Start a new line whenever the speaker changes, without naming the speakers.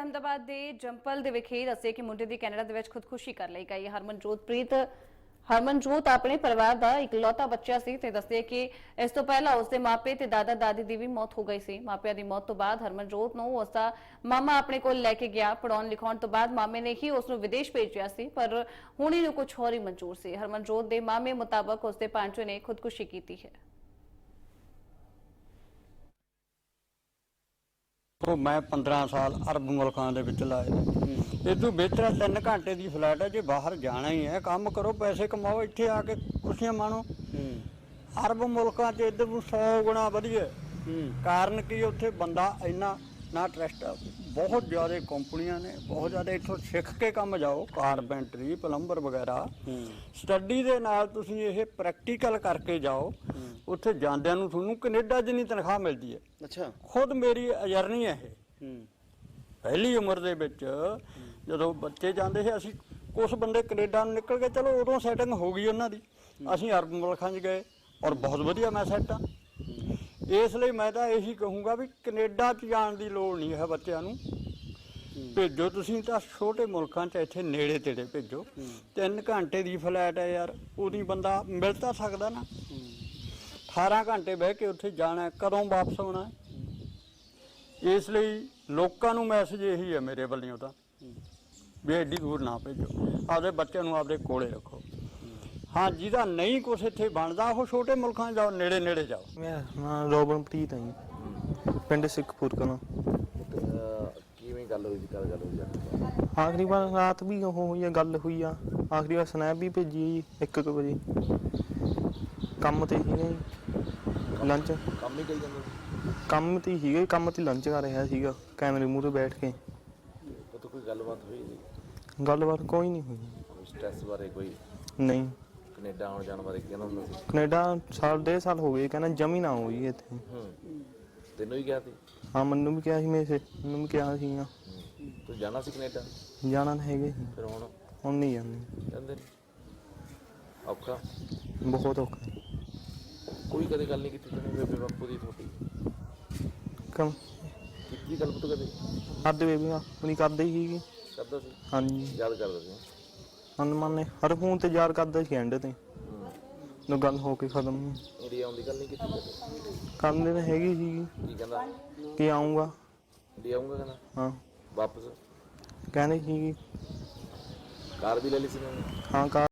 ਅਹਮਦਾਬਾਦ ਦੇ ਜੰਪਲ ਦੇ ਵਿਖੇ ਦੱਸੇ ਕਿ ਮੁੰਡੇ ਦੀ ਕੈਨੇਡਾ ਦੇ ਵਿੱਚ ਖੁਦਕੁਸ਼ੀ ਕਰ ਲਈ ਗਈ ਹਰਮਨਜੋਤ ਪ੍ਰੀਤ, ਹਰਮਨਜੋਤ ਆਪਣੇ ਪਰਿਵਾਰ ਦਾ ਇਕਲੌਤਾ ਬੱਚਾ ਸੀ ਤੇ ਦੱਸਦੇ ਕਿ ਇਸ ਤੋਂ ਪਹਿਲਾਂ ਉਸਦੇ ਮਾਪੇ ਤੇ ਦਾਦਾ ਦਾਦੀ ਦੀ ਵੀ ਮੌਤ ਹੋ ਗਈ ਸੀ। ਮਾਪਿਆਂ ਦੀ ਮੌਤ ਤੋਂ ਬਾਅਦ ਹਰਮਨਜੋਤ ਨੂੰ ਉਸਦਾ ਮਾਮਾ ਆਪਣੇ ਕੋਲ ਲੈ ਕੇ ਗਿਆ। ਪੜਾਉਣ ਲਿਖਾਉਣ ਤੋਂ ਬਾਅਦ ਮਾਮੇ ਨੇ ਹੀ ਉਸ ਨੂੰ ਵਿਦੇਸ਼ ਭੇਜਿਆ ਸੀ, ਪਰ ਹੁਣ ਇਹਨੂੰ ਕੁਝ ਹੋਰ ਹੀ ਮਨਜ਼ੂਰ ਸੀ। ਹਰਮਨਜੋਤ ਦੇ ਮਾਮੇ ਮੁਤਾਬਕ ਉਸਦੇ ਭਾਂਜੇ ਨੇ ਖੁਦਕੁਸ਼ੀ ਕੀਤੀ ਹੈ।
ਉਹ ਮੈਂ 15 ਸਾਲ ਅਰਬ ਮੁਲਕਾਂ ਦੇ ਵਿੱਚ ਲਾਏ ਇਹ ਤੋਂ ਬਿਹਤਰ 3 ਘੰਟੇ ਦੀ ਫਲਾਈਟ ਹੈ ਜੇ ਬਾਹਰ ਜਾਣਾ ਹੀ ਹੈ ਕੰਮ ਕਰੋ ਪੈਸੇ ਕਮਾਓ ਇੱਥੇ ਆ ਕੇ ਖੁਸ਼ੀਆਂ ਮਾਣੋ। ਅਰਬ ਮੁਲਕਾਂ 'ਚ ਨੂੰ 100 ਗੁਣਾ ਵਧੀਆ। ਕਾਰਨ ਕੀ ਉੱਥੇ ਬੰਦਾ ਇੰਨਾ ਨਾ ਟਰਸਟ ਬਹੁਤ ਜ਼ਿਆਦਾ ਕੰਪਨੀਆਂ ਨੇ ਬਹੁਤ ਜ਼ਿਆਦਾ ਇੱਥੋਂ ਸਿੱਖ ਕੇ ਕੰਮ ਜਾਓ ਕਾਰਪੈਂਟਰੀ ਪਲੰਬਰ ਵਗੈਰਾ। ਸਟੱਡੀ ਦੇ ਨਾਲ ਤੁਸੀਂ ਇਹ ਪ੍ਰੈਕਟੀਕਲ ਕਰਕੇ ਜਾਓ ਉੱਥੇ ਜਾਂਦਿਆਂ ਨੂੰ ਤੁਹਾਨੂੰ ਕੈਨੇਡਾ ਜਿੰਨੀ ਤਨਖਾਹ ਮਿਲਦੀ ਹੈ।
ਅੱਛਾ।
ਖੁਦ ਮੇਰੀ ਅਜਰਨੀ ਹੈ ਇਹ। ਪਹਿਲੀ ਉਮਰ ਦੇ ਵਿੱਚ ਜਦੋਂ ਬੱਚੇ ਜਾਂਦੇ ਸੀ ਅਸੀਂ ਕੁਝ ਬੰਦੇ ਕੈਨੇਡਾ ਨੂੰ ਨਿਕਲ ਗਏ ਚਲੋ ਉਦੋਂ ਸੈਟਿੰਗ ਹੋ ਗਈ ਉਹਨਾਂ ਦੀ। ਅਸੀਂ ਅਰਬ ਮੁਲਕਾਂ 'ਚ ਗਏ ਔਰ ਬਹੁਤ ਵਧੀਆ ਮੈਂ ਸੈੱਟ ਆ। ਇਸ ਲਈ ਮੈਂ ਤਾਂ ਇਹੀ ਕਹੂੰਗਾ ਵੀ ਕੈਨੇਡਾ 'ਚ ਜਾਣ ਦੀ ਲੋੜ ਨਹੀਂ ਹੈ ਬੱਚਿਆਂ ਨੂੰ। ਭੇਜੋ ਤੁਸੀਂ ਤਾਂ ਛੋਟੇ ਮੁਲਕਾਂ 'ਚ ਇੱਥੇ ਨੇੜੇ ਤੇੜੇ ਭੇਜੋ। 3 ਘੰਟੇ ਦੀ ਫਲੈਟ ਹੈ ਯਾਰ, ਉਹਦੀ ਬੰਦਾ ਮਿਲ ਤਾਂ ਸਕਦਾ ਨਾ। 18 ਘੰਟੇ ਬਹਿ ਕੇ ਉੱਥੇ ਜਾਣਾ ਕਦੋਂ ਵਾਪਸ ਆਉਣਾ ਇਸ ਲਈ ਲੋਕਾਂ ਨੂੰ ਮੈਸੇਜ ਇਹੀ ਹੈ ਮੇਰੇ ਵੱਲੋਂ ਤਾਂ, ਵੀ ਐਡੀ ਦੂਰ ਨਾ ਭੇਜੋ। ਆਪਦੇ ਬੱਚਿਆਂ ਨੂੰ ਆਪਦੇ ਕੋਲੇ ਰੱਖੋ। ਹਾਂ ਜਿਹਦਾ ਨਹੀਂ ਕੁਛ ਇੱਥੇ ਬਣਦਾ ਉਹ ਛੋਟੇ ਮੁਲਕਾਂ 'ਚ ਜਾਓ ਨੇੜੇ ਨੇੜੇ ਜਾਓ।
ਮੇਰਾ ਨਾਮ ਰੋਬਨਪ੍ਰੀਤ ਹੈ ਜੀ। ਪਿੰਡ ਸਿੱਖਪੁਰ ਕਲਾਂ।
ਅਹ ਕਿਵੇਂ ਗੱਲ ਹੋਈ ਸੀ? ਕਦ ਗੱਲ ਹੋਈ ਜਾਂਦੀ
ਆਖਰੀ ਵਾਰ ਰਾਤ ਵੀ ਉਹ ਹੋਈ ਆ ਗੱਲ ਹੋਈ ਆ। ਆਖਰੀ ਵਾਰ ਸਨੈਪ ਵੀ ਭੇਜੀ 1 ਵਜੇ। ਕੰਮ ਤੇ ਸੀਗਾ ਜੀ। ਲੰਚ।
ਕੰਮ ਹੀ ਕਰੀ ਜਾਂਦਾ ਸੀ?
ਕੰਮ ਤੇ ਹੀ ਸੀਗਾ ਜੀ, ਕੰਮ ਤੇ ਲੰਚ ਕਰ ਰਿਹਾ ਸੀਗਾ ਕੈਮਰੇ ਮੂਹਰੇ ਬੈਠ ਕੇ।
ਉਹ ਤੋਂ ਕੋਈ ਗੱਲਬਾਤ ਹੋਈ ਸੀ
ਗੱਲਬਾਤ ਕੋਈ ਨਹੀਂ ਹੋਈ।
ਕੋਈ ਸਟ੍ਰੈਸ ਬਾਰੇ ਕੋਈ?
ਨਹੀਂ।
ਕੈਨੇਡਾ ਆਉਣ ਜਾਣ ਬਾਰੇ ਕਹਿੰਦਾ ਹੁੰਦਾ ਸੀ?
ਕੈਨੇਡਾ ਸਾਲ ਡੇਢ ਸਾਲ ਹੋ ਗਏ ਕਹਿੰਦਾ ਜਮੀ ਨਾ ਹੋਈ ਇੱਥੇ।
ਹੂੰ। ਤੈਨੂੰ ਹੀ ਕਿਹਾ ਸੀ?
ਹਾਂ ਮੈਨੂੰ ਵੀ ਕਿਹਾ ਸੀ ਮੇਰੇ ਸੇ ਮੈਨੂੰ ਵੀ ਕਿਹਾ ਸੀਗਾ
ਹੂੰ। ਤੂੰ ਜਾਣਾ ਸੀ ਕੈਨੇਡਾ?
ਜਾਣਾ ਤਾਂ ਹੈਗੇ ਸੀ,
ਫਿਰ ਹੁਣ?
ਹੁਣ ਨਹੀਂ ਜਾਂਦੇ
ਜਾਂਦੇ ਨੀ? ਔਖਾ?
ਬਹੁਤ ਔਖਾ ਹੈ।
ਕੋਈ ਕਦੇ ਗੱਲ ਨਹੀਂ ਕੀਤੀ ਤੈਨੂੰ ਬੇਬੇ ਬਾਪੂ ਦੀ ਤੁਹਾਡੀ?
ਕੰਮ
ਕੀਤੀ ਗੱਲ ਪੁੱਤ ਕਦੇ?
ਕਰਦੇ ਬੇਬੀ ਆਪਣੀ ਕਰਦੇ ਹੀ ਸੀਗੀ।
ਕਰਦਾ ਸੀ?
ਹਾਂਜੀ।
ਯਾਦ ਕਰਦਾ ਸੀ।
ਹਨੂੰਮਾਨ ਨੇ ਹਰ ਫੋਨ ਤੇ ਯਾਰ ਕਰਦਾ ਸੀ ਐਂਡ ਤੇ। ਨੂੰ ਗੱਲ ਹੋ ਕੇ ਖਤਮ
ਇੰਡੀਆ ਆਉਣ ਦੀ ਗੱਲ ਨਹੀਂ ਕੀਤੀ? ਕਦੇ
ਕਰਨ ਦੇ ਹੈਗੀ ਸੀਗੀ
ਕੀ ਕਹਿੰਦਾ?
ਕਿ ਆਉਂਗਾ
ਇੰਡੀਆ ਆਉਂਗਾ ਕਹਿੰਦਾ?
ਹਾਂ।
ਵਾਪਸ?
ਕਹਿੰਦੇ ਸੀਗੀ
ਕਾਰ ਵੀ ਲੈ ਲਈ ਸੀ ਮੈਂ
ਹਾਂ ਕਾਰ